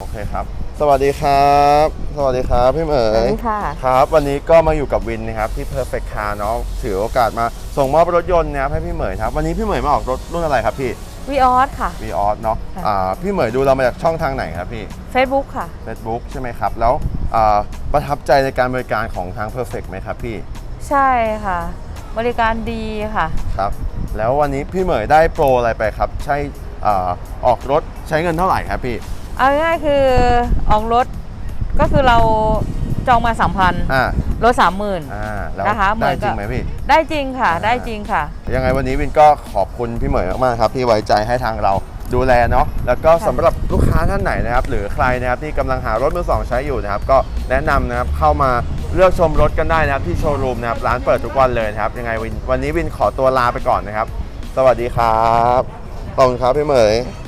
โอเคครับ สวัสดีครับ สวัสดีครับพี่เหมสวัสยดีค่ะ ครับ วันนี้ก็มาอยู่กับวินนะครับที่ Perfect Car เนาะถือโอกาสมาส่งมอบรถยนต์นะครับให้พี่เหมยครับ วันนี้พี่เหมยมาออกรถรุ่นอะไรครับพี่วีออสค่ะ v ีออสเนาะค่ะ อ่าพี่เหมยดูเรามาจากช่องทางไหนครับพี่ Facebook ค่ะ Facebook ใช่ไหมครับ แล้วอ่าประทับใจในการบริการของทาง Perfect ไหมครับพี่ ใช่ค่ะ บริการดีค่ะ ครับ แล้ววันนี้พี่เหมยได้โปรอะไรไปครับ ใช่อ่าออกรถใช้เงินเท่าไหร่ครับพี่ เอาง่ายๆคือออกรถก็คือเราจองมาสามพันอ่ารถสามหมื่น อ่าแล้วนะคะเหมืได้อนจกับ ริงไหมพี่ ได้จริงค่ะอ่าได้จริงค่ะ ยังไงวันนี้วินก็ขอบคุณพี่เหมยมากๆครับที่ไว้ใจให้ทางเราดูแลเนาะแล้วก็ค่ะสำหรับลูกค้าท่านไหนนะครับ หรือใครนะครับที่กำลังหารถมือสองใช้อยู่นะครับ ก็แนะนำนะครับเข้ามาเลือกชมรถกันได้นะครับ ที่โชว์รูมนะครับร้านเปิดทุกวันเลยนะครับยังไงวินวันนี้วินขอตัวลาไปก่อนนะครับ สวัสดีครับขอบคุณครับพี่เหมยค